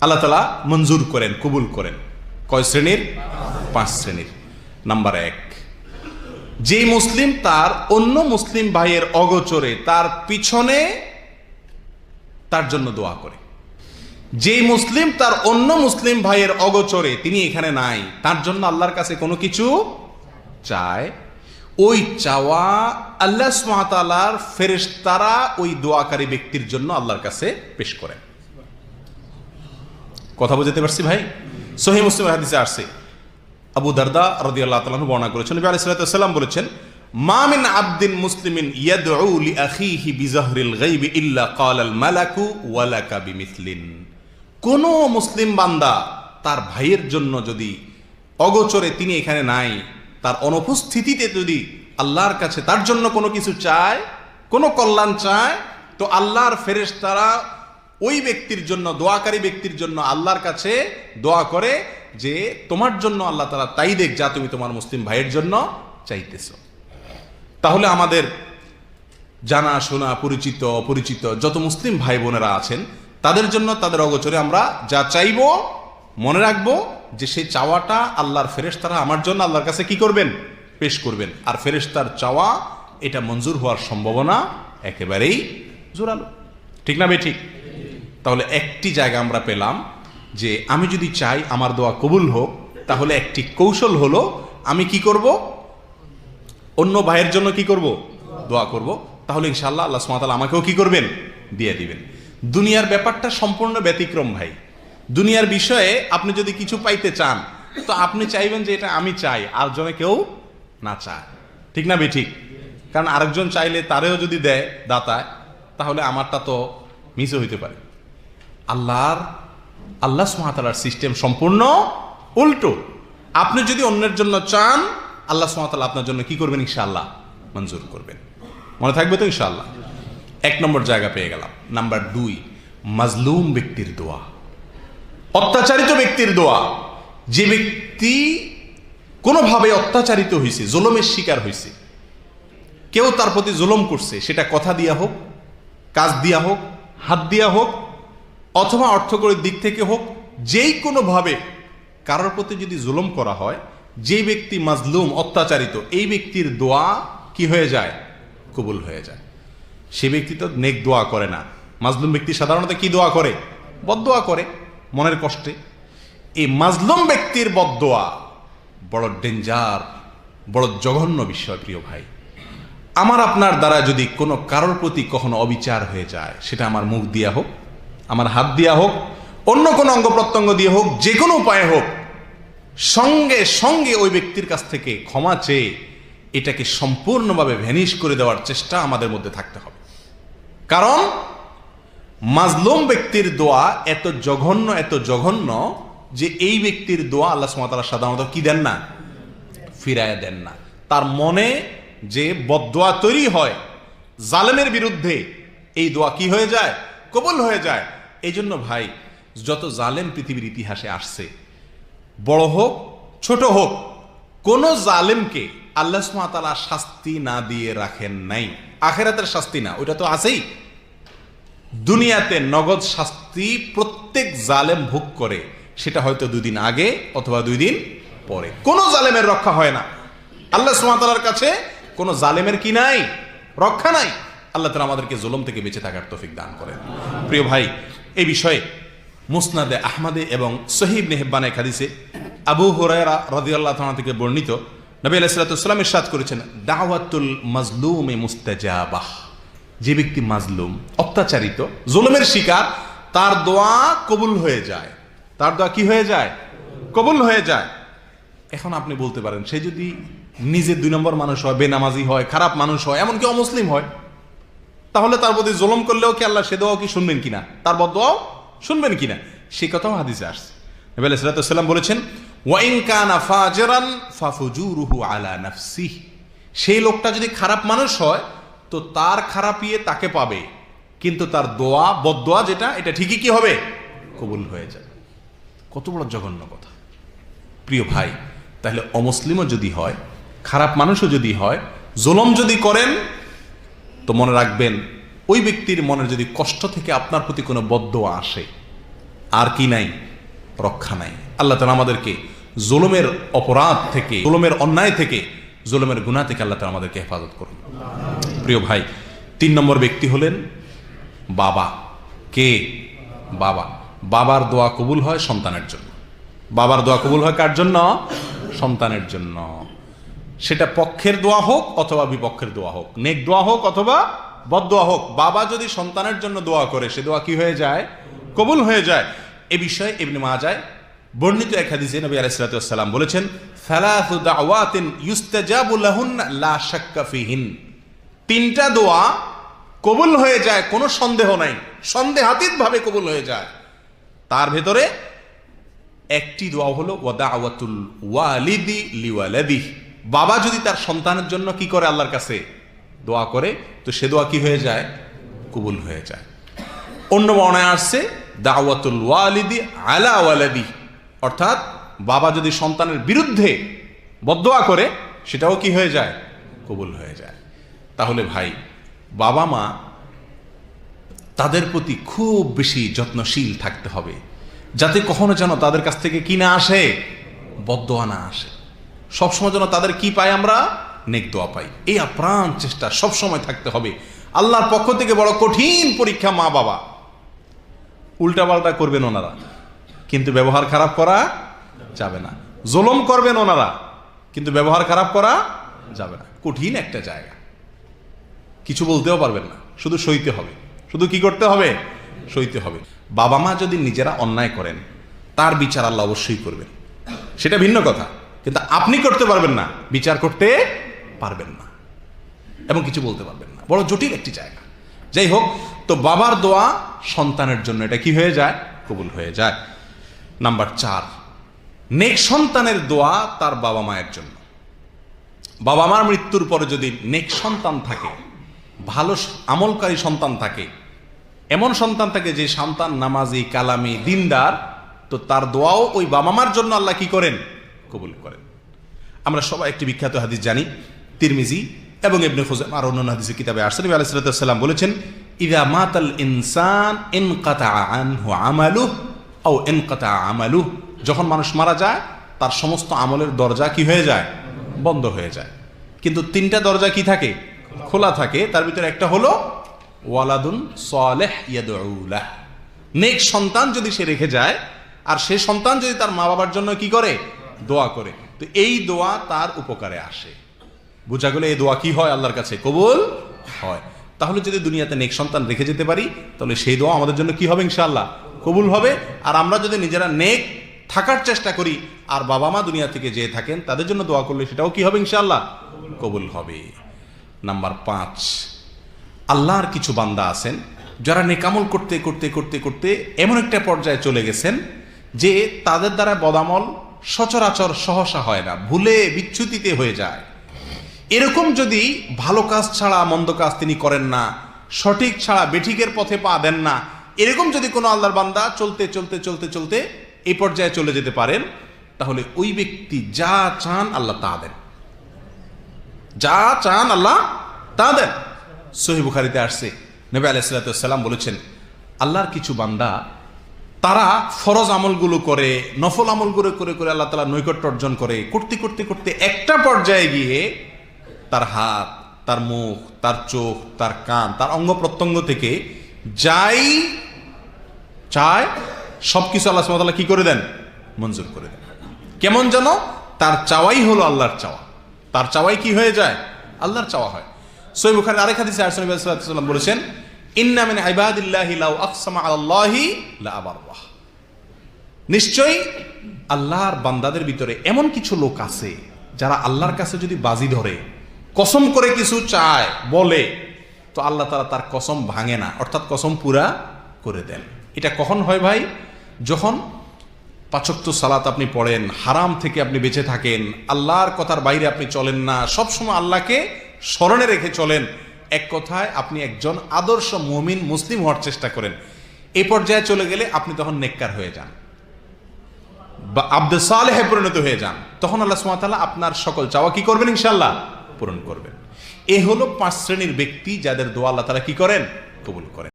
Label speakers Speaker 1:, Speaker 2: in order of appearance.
Speaker 1: আল্লাহ তালা মঞ্জুর করেন, কবুল করেন। কয় শ্রেণির? পাঁচ শ্রেণির। নাম্বার এক যে মুসলিম তার অন্য মুসলিম ভাইয়ের অগোচরে তার পিছনে তার জন্য দোয়া করে। যে মুসলিম তার অন্য মুসলিম ভাইয়ের অগোচরে তিনি এখানে নাই, তার জন্য আল্লাহর কাছে কোনো কিছু চায়? ওই চাওয়া আল্লাহ সুমাতালার ফেরেশতারা ওই দোয়াকারী ব্যক্তির জন্য আল্লাহর কাছে পেশ করেন। কথা বুঝতে পারছি ভাই? সহি মুসলিম হাদিসে আসছে। আবু দারদা রদি আল্লাহ তালু বর্ণনা করেছেন, নবী আলাইহিস সালাম বলেছেন, মা মিন আবদিন মুসলিমিন ইয়াদউ লি আখিহি বিজাহরিল গায়বি ইল্লা ক্বালাল মালাকু ওয়ালাকা বিমিসলিন। কোন মুসলিম বান্দা তার ভাইয়ের জন্য যদি অগোচরে তিনি এখানে নাই, তার অনুপস্থিতিতে যদি আল্লাহর কাছে তার জন্য কোনো কিছু চায়, কোনো কল্যাণ চায়, তো আল্লাহর ফেরেশতারা ওই ব্যক্তির জন্য, দোয়াকারী ব্যক্তির জন্য আল্লাহর কাছে দোয়া করে যে তোমার জন্য আল্লাহ তালা তাই দেখ যা তুমি তোমার মুসলিম ভাইয়ের জন্য চাইতেছ। তাহলে আমাদের জানা, শোনা, পরিচিত, অপরিচিত যত মুসলিম ভাই বোনেরা আছেন, তাদের জন্য তাদের অগোচরে আমরা যা চাইব, মনে রাখব যে সেই চাওয়াটা আল্লাহর ফেরেশতারা আমার জন্য আল্লাহর কাছে কি করবেন? পেশ করবেন। আর ফেরেশতার চাওয়া, এটা মঞ্জুর হওয়ার সম্ভাবনা একেবারেই জোরালো। ঠিক না বে ঠিক? তাহলে একটি জায়গা আমরা পেলাম যে আমি যদি চাই আমার দোয়া কবুল হোক, তাহলে একটি কৌশল হলো আমি কি করব? অন্য ভাইয়ের জন্য কি করব? দোয়া করব। তাহলে ইনশাল্লাহ আল্লাহ সুমাতাল আমাকেও কি করবেন? দিয়ে দিবেন। দুনিয়ার ব্যাপারটা সম্পূর্ণ ব্যতিক্রম ভাই। দুনিয়ার বিষয়ে আপনি যদি কিছু পাইতে চান, তো আপনি চাইবেন যে এটা আমি চাই আর জনে কেউ না চায়। ঠিক না ঠিক কারণ আরেকজন চাইলে তারেও যদি দেয় দাতায়, তাহলে আমারটা তো মিসও হইতে পারে। আল্লাহর, আল্লাহ সুমাতালার সিস্টেম সম্পূর্ণ উল্টো। আপনি যদি অন্যের জন্য চান, আল্লাহ সুমাতালা আপনার জন্য কি করবেন? ইনশাআল্লাহ মঞ্জুর করবেন। মনে থাকবে তো ইনশাআল্লাহ? এক নম্বর জায়গা পেয়ে গেলাম। নাম্বার দুই, মাজলুম ব্যক্তির দোয়া। অত্যাচারিত ব্যক্তির দোয়া। যে ব্যক্তি কোনোভাবে অত্যাচারিত হয়েছে জুলমের শিকার হয়েছে কেউ তার প্রতি জুলম করছে, সেটা কথা দিয়া হোক, কাজ দিয়া হোক, হাত দিয়া হোক অথবা অর্থকরীর দিক থেকে হোক, যেই কোনোভাবে কারোর প্রতি যদি জুলম করা হয় যে ব্যক্তি মাজলুম, অত্যাচারিত, এই ব্যক্তির দোয়া কি হয়ে যায়? কবুল হয়ে যায়। সে ব্যক্তি তো নেক দোয়া করে না। মাজলুম ব্যক্তি সাধারণত কি দোয়া করে? বদদোয়া করে, মনের কষ্টে। এই মাজলুম ব্যক্তির বদদোয়া বড় ডেঞ্জার, বড় জঘন্য বিষয়, প্রিয় ভাই। আমার আপনার দ্বারা যদি কোনো কারোর প্রতি কখনো অবিচার হয়ে যায়, সেটা আমার মুখ দিয়া হোক আমার হাত দিয়া হোক, অন্য কোনো অঙ্গ প্রত্যঙ্গ দিয়ে হোক, যে কোনো উপায়ে হোক, সঙ্গে সঙ্গে ওই ব্যক্তির কাছ থেকে ক্ষমা চেয়ে এটাকে সম্পূর্ণভাবে ভ্যানিশ করে দেওয়ার চেষ্টা আমাদের মধ্যে থাকতে হবে। কারণ মাজলুম ব্যক্তির দোয়া এত জঘন্য এত জঘন্য যে এই ব্যক্তির দোয়া আল্লাহ সুমাতারা সাধারণত কি দেন না? ফিরায় দেন না। তার মনে যে বদোয়া তৈরি হয়, জালেমের বিরুদ্ধে এই দোয়া কি হয়ে যায়? কবুল হয়ে যায়। এই জন্য ভাই, যত জালেম পৃথিবীর ইতিহাসে আসছে, বড় হোক, ছোট হোক, কোন জালেমকে আল্লাহ সুমাতালা শাস্তি না দিয়ে রাখেন নাই। আখেরাতের শাস্তি না, ওইটা তো আছেই। দুনিয়াতে নগদ শাস্তি প্রত্যেক জালেম ভোগ করে, সেটা হয়তো দুদিন আগে অথবা দুই দিন পরে। কোনো জালেমের রক্ষা হয় না। আল্লাহ সুমাতালার কাছে কোনো জালেমের কি নাই? রক্ষা নাই। আল্লাহ তালা আমাদেরকে জুলম থেকে বেঁচে থাকার তফিক দান করেন। প্রিয় ভাই এই বিষয়ে মুসনাদে আহমদে এবং সহিব নেহেব্বানে খাদিসে আবু হুরায়রা রাদিয়াল্লাহু তাআলা থেকে বর্ণিত, নবী আলাইহিস সালাতু ইরশাদ করেছেন, দাওয়াতুল মাজলুমে মুস্তাজাবাহ। যে ব্যক্তি মাজলুম, অত্যাচারিত, জুলুমের শিকার, তার দোয়া কবুল হয়ে যায়। তার দোয়া কি হয়ে যায়? কবুল হয়ে যায়। এখন আপনি বলতে পারেন, সে যদি নিজে দুই নম্বর মানুষ হয়, বেনামাজি হয়, খারাপ মানুষ হয়, এমনকি অমুসলিম হয় তাহলে তার প্রতি জুলুম করলেও কি আল্লাহ সে দোয়াও কি শুনবেন কিনা? তার বদোয়াও শুনবেন কিনা? সেই কথাও হাদিসে আসছে। নবী আলাইহিস সালাম বলেছেন, ওয়াইন কানা ফাজরান ফাফুজুরুহু আলা নাফসিহি। সেই লোকটা যদি খারাপ মানুষ হয়, তো তার খারাপিয়ে তাকে পাবে। কিন্তু তার দোয়া বদোয়া যেটা, এটা ঠিকই কি হবে? কবুল হয়ে যাবে। কত বড় জঘন্য কথা। প্রিয় ভাই, তাহলে অমুসলিমও যদি হয়, খারাপ মানুষও যদি হয়, জুলম যদি করেন তো মনে রাখবেন, ওই ব্যক্তির মনের যদি কষ্ট থেকে আপনার প্রতি কোনো বদ্ধ আসে, আর কি নাই, রক্ষা নাই। আল্লাহ তালা আমাদেরকে জুলুমের অপরাধ থেকে, জুলুমের অন্যায় থেকে, জুলুমের গুণা থেকে আল্লাহ তালা আমাদেরকে হেফাজত করুন। প্রিয় ভাই, তিন নম্বর ব্যক্তি হলেন বাবা। কে? বাবা। বাবার দোয়া কবুল হয় সন্তানের জন্য। বাবার দোয়া কবুল হয় কার জন্য? সন্তানের জন্য। সেটা পক্ষের দোয়া হোক অথবা বিপক্ষের দোয়া হোক। নেক দোয়া হোক অথবা বদোয়া হোক। বাবা যদি সন্তানের জন্য দোয়া করে, সে দোয়া কি হয়ে যায়? কবুল হয়ে যায়। এ বিষয়ে এমনি মা যায় বর্ণিত এক হাদিসে নবী আলাইহিস সালাম বলেছেন তিনটা দোয়া কবুল হয়ে যায়, কোনো সন্দেহ নাই। সন্দেহাতীত ভাবে কবুল হয়ে যায়। তার ভেতরে একটি দোয়া হলো ওয়াদাওয়াতুল ওয়ালিদি লিওয়ালাদি বাবা যদি তার সন্তানের জন্য কি করে আল্লাহর কাছে দোয়া করে, তো সে দোয়া কি হয়ে যায়? কবুল হয়ে যায়। অন্য বর্ণায় আসছে, দাওয়াতুল ওয়ালিদি আলা ওয়ালাদি। অর্থাৎ বাবা যদি সন্তানের বিরুদ্ধে বদোয়া করে, সেটাও কি হয়ে যায়? কবুল হয়ে যায়। তাহলে ভাই, বাবা মা তাদের প্রতি খুব বেশি যত্নশীল থাকতে হবে, যাতে কখনো যেন তাদের কাছ থেকে কি না আসে বদোয়া না আসে। সবসময় যেন তাদের কি পাই আমরা? নেক দোয়া পাই। এই আপ্রাণ চেষ্টা সবসময় থাকতে হবে। আল্লাহর পক্ষ থেকে বড় কঠিন পরীক্ষা মা বাবা। উল্টাপাল্টা করবেন ওনারা। কিন্তু ব্যবহার খারাপ করা যাবে না। জোলম করবেন ওনারা। কিন্তু ব্যবহার খারাপ করা যাবে না। কঠিন একটা জায়গা। কিছু বলতেও পারবেন না। শুধু সইতে হবে। শুধু কি করতে হবে? সইতে হবে। বাবা মা যদি নিজেরা অন্যায় করেন, তার বিচার আল্লাহ অবশ্যই করবেন। সেটা ভিন্ন কথা। কিন্তু আপনি করতে পারবেন না, বিচার করতে পারবেন না এবং কিছু বলতে পারবেন না। বড় জটিল একটি জায়গা। যাই হোক, তো বাবার দোয়া সন্তানের জন্য এটা কি হয়ে যায়? কবুল হয়ে যায়। নাম্বার চার, নেক সন্তানের দোয়া তার বাবা মায়ের জন্য। বাবা মার মৃত্যুর পরে যদি নেক সন্তান থাকে, ভালো আমলকারী সন্তান থাকে, এমন সন্তান থাকে যে সন্তান নামাজি, কালামি, দিনদার, তো তার দোয়াও ওই বাবা মার জন্য আল্লাহ কি করেন? কবুল করেন। আমরা সবাই একটি বিখ্যাত হাদিস জানি, তিরমিজি এবং ইবনে খুজাইমা আর অন্যান্য হাদিসের কিতাবে নবী আলাইহিস বলেছেন, ইদা মাতাল ইনসান ইনকাতা আনহু আমালু ও ইনকাতা আমালু যখন মানুষ মারা যায়, তার সমস্ত আমলের দরজা কি হয়ে যায়? বন্ধ হয়ে যায়। কিন্তু তিনটা দরজা কি থাকে? খোলা থাকে। তার ভিতরে একটা হলো, ওয়ালাদুন সালেহ ইয়াদউলাহ। নেক সন্তান যদি সে রেখে যায়, আর সে সন্তান যদি তার মা বাবার জন্য কি করে? দোয়া করে। তো এই দোয়া তার উপকারে আসে। বোঝা গেলে এই দোয়া কি হয় আল্লাহর কাছে? কবুল হয়। তাহলে যদি দুনিয়াতে নেক সন্তান রেখে যেতে পারি, তাহলে সেই দোয়া আমাদের জন্য কি হবে ইনশাআল্লাহ? কবুল হবে। আর আমরা যদি নিজেরা নেক থাকার চেষ্টা করি, আর বাবা মা দুনিয়া থেকে যে থাকেন, তাদের জন্য দোয়া করলে সেটাও কি হবে ইনশাআল্লাহ? কবুল হবে। নাম্বার পাঁচ, আল্লাহর কিছু বান্দা আছেন, যারা নেকামল করতে করতে করতে করতে এমন একটা পর্যায়ে চলে গেছেন, যে তাদের দ্বারা বদামল সচরাচর সহসা হয় না, ভুলে বিচ্যুতিতে হয়ে যায়। এরকম যদি ভালো কাজ ছাড়া মন্দ কাজ তিনি করেন না, সঠিক ছাড়া বেঠিকের পথে পা দেন না, এরকম যদি কোনো আল্লাহর বান্দা চলতে চলতে চলতে চলতে এই পর্যায়ে চলে যেতে পারেন, তাহলে ওই ব্যক্তি যা চান আল্লাহ তা দেন। যা চান আল্লাহ তা দেন। সহি বুখারিতে আসছে, নবী আলাইসাল্লাম বলেছেন, আল্লাহর কিছু বান্দা তারা ফরজ আমলগুলো করে, নফল আমলগুলো করে করে আল্লাহ তালা নৈকট্য অর্জন করে, করতে করতে করতে একটা পর্যায়ে গিয়ে তার হাত, তার মুখ, তার চোখ, তার কান, তার অঙ্গ প্রত্যঙ্গ থেকে যাই চায় সব কিছু আল্লাহ সুবহানাহু কি করে দেন? মঞ্জুর করে দেন। কেমন যেন তার চাওয়াই হলো আল্লাহর চাওয়া। তার চাওয়াই কি হয়ে যায়? আল্লাহর চাওয়া হয়। সৈব বুখারী আরেক হাদিসে বলেছেন ইন্না মিন ইবাদিল্লাহি লাউ আকসামা আলাল্লাহি লা আবাররাহ নিশ্চয়ই আল্লাহর বান্দাদের ভিতরে এমন কিছু লোক আছে যারা আল্লাহর কাছে যদি বাজি ধরে, কসম করে কিছু চায়, বলে, তো আল্লাহ তারা তার কসম ভাঙে না, অর্থাৎ কসম পুরা করে দেন। এটা কখন হয় ভাই? যখন পাচক্ত সালাত আপনি পড়েন, হারাম থেকে আপনি বেঁচে থাকেন, আল্লাহর কথার বাইরে আপনি চলেন না, সবসময় আল্লাহকে স্মরণে রেখে চলেন এক কথায় আপনি একজন আদর্শ মুমিন, মুসলিম হওয়ার চেষ্টা করেন। এ পর্যায়ে চলে গেলে আপনি তখন নেককার হয়ে যান। বা আব্দ সালেহে পরিণত হয়ে যান। তখন আল্লাহ সুমাতালা আপনার সকল চাওয়া কি করবেন ইনশাল্লাহ পূরণ করবেন। এ হলো পাঁচ শ্রেণির ব্যক্তি যাদের দোয়া আল্লাহ তারা কি করেন? কবুল করেন।